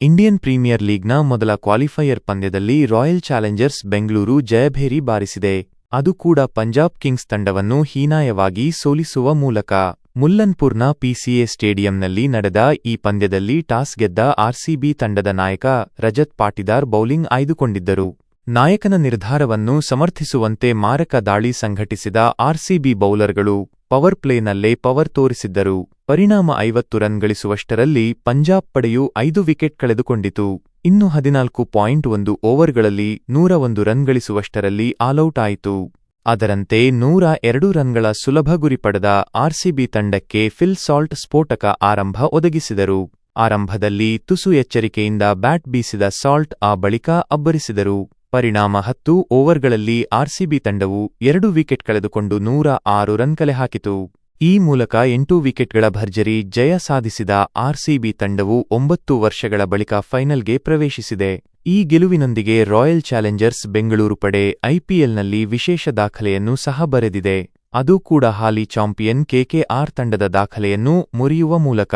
Indian premier ಲೀಗ್ನ ಮೊದಲ qualifier ಪಂದ್ಯದಲ್ಲಿ Royal Challengers Bengaluru ಜಯಭೇರಿ ಬಾರಿಸಿದೆ. ಅದು ಕೂಡ ಪಂಜಾಬ್ ಕಿಂಗ್ಸ್ ತಂಡವನ್ನು ಹೀನಾಯವಾಗಿ ಸೋಲಿಸುವ ಮೂಲಕ. ಮುಲ್ಲನ್ಪುರ್ನ ಪಿಸಿಎ ಸ್ಟೇಡಿಯಂನಲ್ಲಿ ನಡೆದ ಈ ಪಂದ್ಯದಲ್ಲಿ ಟಾಸ್ ಗೆದ್ದ ಆರ್ಸಿಬಿ ತಂಡದ ನಾಯಕ ರಜತ್ ಪಾಟಿದಾರ್ ಬೌಲಿಂಗ್ ಆಯ್ದುಕೊಂಡಿದ್ದರು. ನಾಯಕನ ನಿರ್ಧಾರವನ್ನು ಸಮರ್ಥಿಸುವಂತೆ ಮಾರಕ ದಾಳಿ ಸಂಘಟಿಸಿದ ಆರ್ಸಿಬಿ ಬೌಲರ್ಗಳು. ಪವರ್ ಪ್ಲೇನಲ್ಲೇ ಪವರ್ ತೋರಿಸಿದ್ದರು. ಪರಿಣಾಮ ಐವತ್ತು ರನ್ ಗಳಿಸುವಷ್ಟರಲ್ಲಿ ಪಂಜಾಬ್ ಪಡೆಯು ಐದು ವಿಕೆಟ್ ಕಳೆದುಕೊಂಡಿತು. ಇನ್ನು ಹದಿನಾಲ್ಕು ಪಾಯಿಂಟ್ ಒಂದು ಓವರ್ಗಳಲ್ಲಿ ನೂರ ಒಂದು ರನ್ ಗಳಿಸುವಷ್ಟರಲ್ಲಿ ಆಲೌಟ್ ಆಯಿತು. ಅದರಂತೆ ನೂರ ಎರಡು ರನ್ಗಳ ಸುಲಭ ಗುರಿ ಪಡೆದ ಆರ್ಸಿಬಿ ತಂಡಕ್ಕೆ ಫಿಲ್ ಸಾಲ್ಟ್ ಸ್ಫೋಟಕ ಆರಂಭ ಒದಗಿಸಿದರು. ಆರಂಭದಲ್ಲಿ ತುಸು ಎಚ್ಚರಿಕೆಯಿಂದ ಬ್ಯಾಟ್ ಬೀಸಿದ ಸಾಲ್ಟ್ ಆ ಬಳಿಕ ಅಬ್ಬರಿಸಿದರು. ಪರಿಣಾಮ ಹತ್ತು ಓವರ್ಗಳಲ್ಲಿ ಆರ್ಸಿಬಿ ತಂಡವು ಎರಡು ವಿಕೆಟ್ ಕಳೆದುಕೊಂಡು ನೂರ ಆರು ರನ್ ಕಲೆ ಹಾಕಿತು. ಈ ಮೂಲಕ ಎಂಟು ವಿಕೆಟ್ಗಳ ಭರ್ಜರಿ ಜಯ ಸಾಧಿಸಿದ ಆರ್ಸಿಬಿ ತಂಡವು ಒಂಬತ್ತು ವರ್ಷಗಳ ಬಳಿಕ ಫೈನಲ್ಗೆ ಪ್ರವೇಶಿಸಿದೆ. ಈ ಗೆಲುವಿನೊಂದಿಗೆ ರಾಯಲ್ ಚಾಲೆಂಜರ್ಸ್ ಬೆಂಗಳೂರು ಪಡೆ ಐಪಿಎಲ್ನಲ್ಲಿ ವಿಶೇಷ ದಾಖಲೆಯನ್ನು ಸಹ ಬರೆದಿದೆ. ಅದು ಕೂಡ ಹಾಲಿ ಚಾಂಪಿಯನ್ ಕೆಕೆಆರ್ ತಂಡದ ದಾಖಲೆಯನ್ನು ಮುರಿಯುವ ಮೂಲಕ.